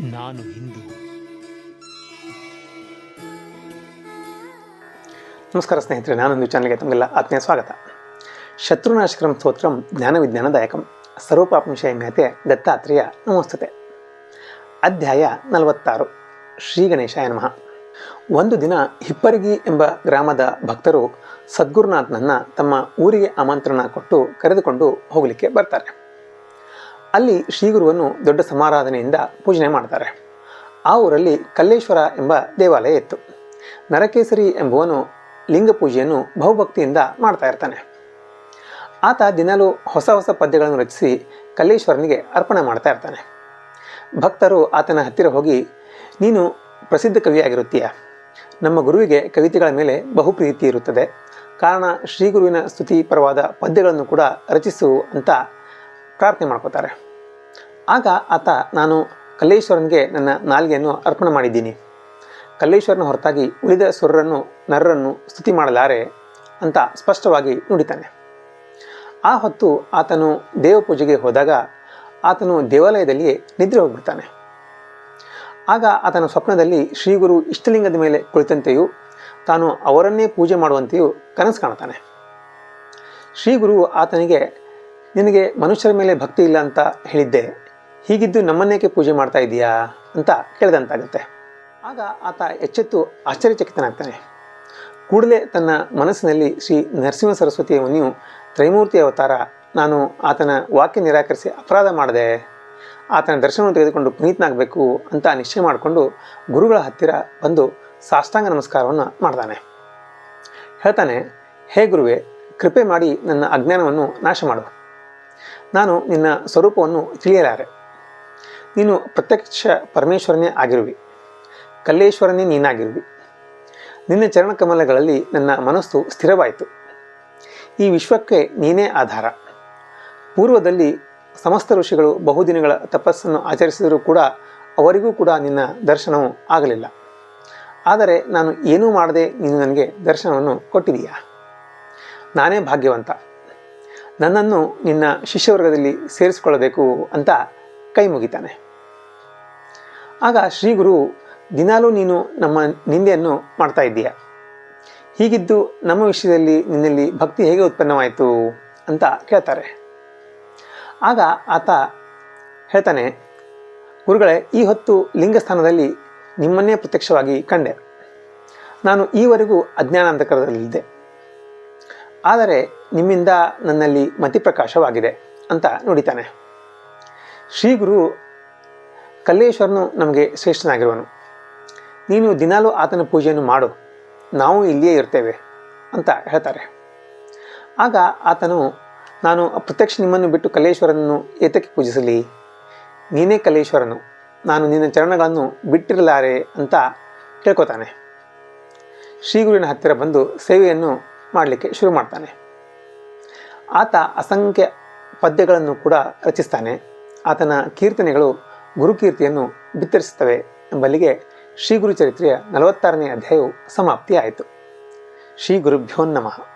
ನಾನು ಹಿಂದೂ. ನಮಸ್ಕಾರ ಸ್ನೇಹಿತರೆ ನಾನೊಂದು ಚಾನಲ್ಗೆ ತಮಗೆಲ್ಲ ಆತ್ಮೀಯ ಸ್ವಾಗತ. ಶತ್ರುನಾಶಕರಂ ಸ್ತೋತ್ರಂ ಜ್ಞಾನ ವಿಜ್ಞಾನದಾಯಕಂ ಸರ್ವಪಾಪಂಶಯ ಮೇತೆ ದತ್ತಾತ್ರೇಯ ನಮಸ್ತತೆ. ಅಧ್ಯಾಯ ನಲವತ್ತಾರು, ಶ್ರೀ ಗಣೇಶಾಯ ನಮಃ. ಒಂದು ದಿನ ಹಿಪ್ಪರಗಿ ಎಂಬ ಗ್ರಾಮದ ಭಕ್ತರು ಸದ್ಗುರುನಾಥನನ್ನು ತಮ್ಮ ಊರಿಗೆ ಆಮಂತ್ರಣ ಕೊಟ್ಟು ಕರೆದುಕೊಂಡು ಹೋಗಲಿಕ್ಕೆ ಬರ್ತಾರೆ. ಅಲ್ಲಿ ಶ್ರೀಗುರುವನ್ನು ದೊಡ್ಡ ಸಮಾರಾಧನೆಯಿಂದ ಪೂಜನೆ ಮಾಡ್ತಾರೆ. ಆ ಊರಲ್ಲಿ ಕಲ್ಲೇಶ್ವರ ಎಂಬ ದೇವಾಲಯ ಇತ್ತು. ನರಕೇಸರಿ ಎಂಬುವನು ಲಿಂಗ ಪೂಜೆಯನ್ನು ಬಹುಭಕ್ತಿಯಿಂದ ಮಾಡ್ತಾ ಇರ್ತಾನೆ. ಆತ ದಿನಾಲೂ ಹೊಸ ಹೊಸ ಪದ್ಯಗಳನ್ನು ರಚಿಸಿ ಕಲ್ಲೇಶ್ವರನಿಗೆ ಅರ್ಪಣೆ ಮಾಡ್ತಾ ಇರ್ತಾನೆ. ಭಕ್ತರು ಆತನ ಹತ್ತಿರ ಹೋಗಿ, ನೀನು ಪ್ರಸಿದ್ಧ ಕವಿಯಾಗಿರುತ್ತೀಯ? ನಮ್ಮ ಗುರುವಿಗೆ ಕವಿತೆಗಳ ಮೇಲೆ ಬಹು ಪ್ರೀತಿ ಇರುತ್ತದೆ. ಕಾರಣ ಶ್ರೀಗುರುವಿನ ಸ್ತುತಿ ಪರವಾದ ಪದ್ಯಗಳನ್ನು ಕೂಡ ರಚಿಸು ಅಂತ ಪ್ರಾರ್ಥನೆ ಮಾಡ್ಕೋತಾರೆ. ಆಗ ಆತ ನಾನು ಕಲ್ಲೇಶ್ವರನಿಗೆ ನನ್ನ ನಾಲ್ಗೆಯನ್ನು ಅರ್ಪಣೆ ಮಾಡಿದ್ದೀನಿ. ಕಲ್ಲೇಶ್ವರನ ಹೊರತಾಗಿ ಉಳಿದ ಸುರರನ್ನು, ನರರನ್ನು ಸ್ತುತಿ ಮಾಡಲಾರೆ ಅಂತ ಸ್ಪಷ್ಟವಾಗಿ ನುಡಿತಾನೆ. ಆ ಹೊತ್ತು ಆತನು ದೇವಪೂಜೆಗೆ ಹೋದಾಗ ಆತನು ದೇವಾಲಯದಲ್ಲಿಯೇ ನಿದ್ರೆ ಹೋಗ್ಬಿಡ್ತಾನೆ. ಆಗ ಆತನ ಸ್ವಪ್ನದಲ್ಲಿ ಶ್ರೀಗುರು ಇಷ್ಟಲಿಂಗದ ಮೇಲೆ ಕುಳಿತಂತೆಯೂ ತಾನು ಅವರನ್ನೇ ಪೂಜೆ ಮಾಡುವಂತೆಯೂ ಕನಸು ಕಾಣ್ತಾನೆ. ಶ್ರೀಗುರು ಆತನಿಗೆ, ನಿನಗೆ ಮನುಷ್ಯರ ಮೇಲೆ ಭಕ್ತಿ ಇಲ್ಲ ಅಂತ ಹೇಳಿದ್ದೆ. ಹೀಗಿದ್ದು ನಮ್ಮನ್ನೇಕೆ ಪೂಜೆ ಮಾಡ್ತಾ ಇದೆಯಾ ಅಂತ ಕೇಳಿದಂತಾಗುತ್ತೆ. ಆಗ ಆತ ಎಚ್ಚೆತ್ತು ಆಶ್ಚರ್ಯಚಕಿತನಾಗ್ತಾನೆ. ಕೂಡಲೇ ತನ್ನ ಮನಸ್ಸಿನಲ್ಲಿ ಶ್ರೀ ನರಸಿಂಹ ಸರಸ್ವತಿಯ ಮುನಿಯು ತ್ರೈಮೂರ್ತಿ ಅವತಾರ ನಾನು ಆತನ ವಾಕ್ಯ ನಿರಾಕರಿಸಿ ಅಪರಾಧ ಮಾಡಿದೆ, ಆತನ ದರ್ಶನವನ್ನು ತೆಗೆದುಕೊಂಡು ಪುನೀತನಾಗಬೇಕು ಅಂತ ನಿಶ್ಚಯ ಮಾಡಿಕೊಂಡು ಗುರುಗಳ ಹತ್ತಿರ ಬಂದು ಸಾಷ್ಟಾಂಗ ನಮಸ್ಕಾರವನ್ನು ಮಾಡ್ತಾನೆ ಹೇಳ್ತಾನೆ, ಹೇ ಗುರುವೆ, ಕೃಪೆ ಮಾಡಿ ನನ್ನ ಅಜ್ಞಾನವನ್ನು ನಾಶ ಮಾಡು ನಾನು ನಿನ್ನ ಸ್ವರೂಪವನ್ನು ತಿಳಿಯಲಾರೆ. ನೀನು ಪ್ರತ್ಯಕ್ಷ ಪರಮೇಶ್ವರನೇ ಆಗಿರುವಿ. ಕಲ್ಲೇಶ್ವರನೇ ನೀನಾಗಿರುವಿ. ನಿನ್ನ ಚರಣಕಮಲಗಳಲ್ಲಿ ನನ್ನ ಮನಸ್ಸು ಸ್ಥಿರವಾಯಿತು. ಈ ವಿಶ್ವಕ್ಕೆ ನೀನೇ ಆಧಾರ. ಪೂರ್ವದಲ್ಲಿ ಸಮಸ್ತ ಋಷಿಗಳು ಬಹುದಿನಗಳ ತಪಸ್ಸನ್ನು ಆಚರಿಸಿದರೂ ಕೂಡ ಅವರಿಗೂ ಕೂಡ ನಿನ್ನ ದರ್ಶನವು ಆಗಲಿಲ್ಲ. ಆದರೆ ನಾನು ಏನೂ ಮಾಡದೆ ನೀನು ನನಗೆ ದರ್ಶನವನ್ನು ಕೊಟ್ಟಿದೀಯಾ? ನಾನೇ ಭಾಗ್ಯವಂತ. ನನ್ನನ್ನು ನಿನ್ನ ಶಿಷ್ಯವರ್ಗದಲ್ಲಿ ಸೇರಿಸಿಕೊಳ್ಳಬೇಕು ಅಂತ ಕೈ ಮುಗಿತಾನೆ ಆಗ ಶ್ರೀ ಗುರು ದಿನಾಲೂ ನೀನು ನಮ್ಮ ನಿಂದೆಯನ್ನು ಮಾಡ್ತಾ ಇದ್ದೀಯ? ಹೀಗಿದ್ದು ನಮ್ಮ ವಿಷಯದಲ್ಲಿ ನಿನ್ನಲ್ಲಿ ಭಕ್ತಿ ಹೇಗೆ ಉತ್ಪನ್ನವಾಯಿತು ಅಂತ ಕೇಳ್ತಾರೆ. ಆಗ ಆತ ಹೇಳ್ತಾನೆ, ಗುರುಗಳೇ, ಈ ಹೊತ್ತು ಲಿಂಗಸ್ಥಾನದಲ್ಲಿ ನಿಮ್ಮನ್ನೇ ಪ್ರತ್ಯಕ್ಷವಾಗಿ ಕಂಡೆ. ನಾನು ಈವರೆಗೂ ಅಜ್ಞಾನ ಅಂಧಕಾರದಲ್ಲಿದ್ದೆ ಆದರೆ ನಿಮ್ಮಿಂದ ನನ್ನಲ್ಲಿ ಮತಿಪ್ರಕಾಶವಾಗಿದೆ ಅಂತ ನುಡಿತಾನೆ. ಶ್ರೀಗುರು ಕಲ್ಲೇಶ್ವರನು ನಮಗೆ ಶ್ರೇಷ್ಠನಾಗಿರುವನು. ನೀನು ದಿನಾಲೂ ಆತನ ಪೂಜೆಯನ್ನು ಮಾಡು. ನಾವು ಇಲ್ಲಿಯೇ ಇರ್ತೇವೆ ಅಂತ ಹೇಳ್ತಾರೆ. ಆಗ ಆತನು, ನಾನು ಪ್ರತ್ಯಕ್ಷ ನಿಮ್ಮನ್ನು ಬಿಟ್ಟು ಕಲ್ಲೇಶ್ವರನನ್ನು ಏತಕ್ಕೆ ಪೂಜಿಸಲಿ? ನೀನೇ ಕಲ್ಲೇಶ್ವರನು, ನಾನು ನಿನ್ನ ಚರಣಗಳನ್ನು ಬಿಟ್ಟಿರಲಾರೆ ಅಂತ ಕೇಳ್ಕೊತಾನೆ ಶ್ರೀಗುರುವಿನ ಹತ್ತಿರ ಬಂದು ಸೇವೆಯನ್ನು ಮಾಡಲಿಕ್ಕೆ ಶುರು ಮಾಡ್ತಾನೆ. ಆತ ಅಸಂಖ್ಯ ಪದ್ಯಗಳನ್ನು ಕೂಡ ರಚಿಸ್ತಾನೆ. ಆತನ ಕೀರ್ತನೆಗಳು ಗುರುಕೀರ್ತಿಯನ್ನು ಬಿತ್ತರಿಸುತ್ತವೆ ಎಂಬಲ್ಲಿಗೆ ಶ್ರೀ ಗುರು ಚರಿತ್ರೆಯ ನಲವತ್ತಾರನೇ ಅಧ್ಯಾಯವು ಸಮಾಪ್ತಿಯಾಯಿತು. ಶ್ರೀ ಗುರುಭ್ಯೋ ನಮಃ.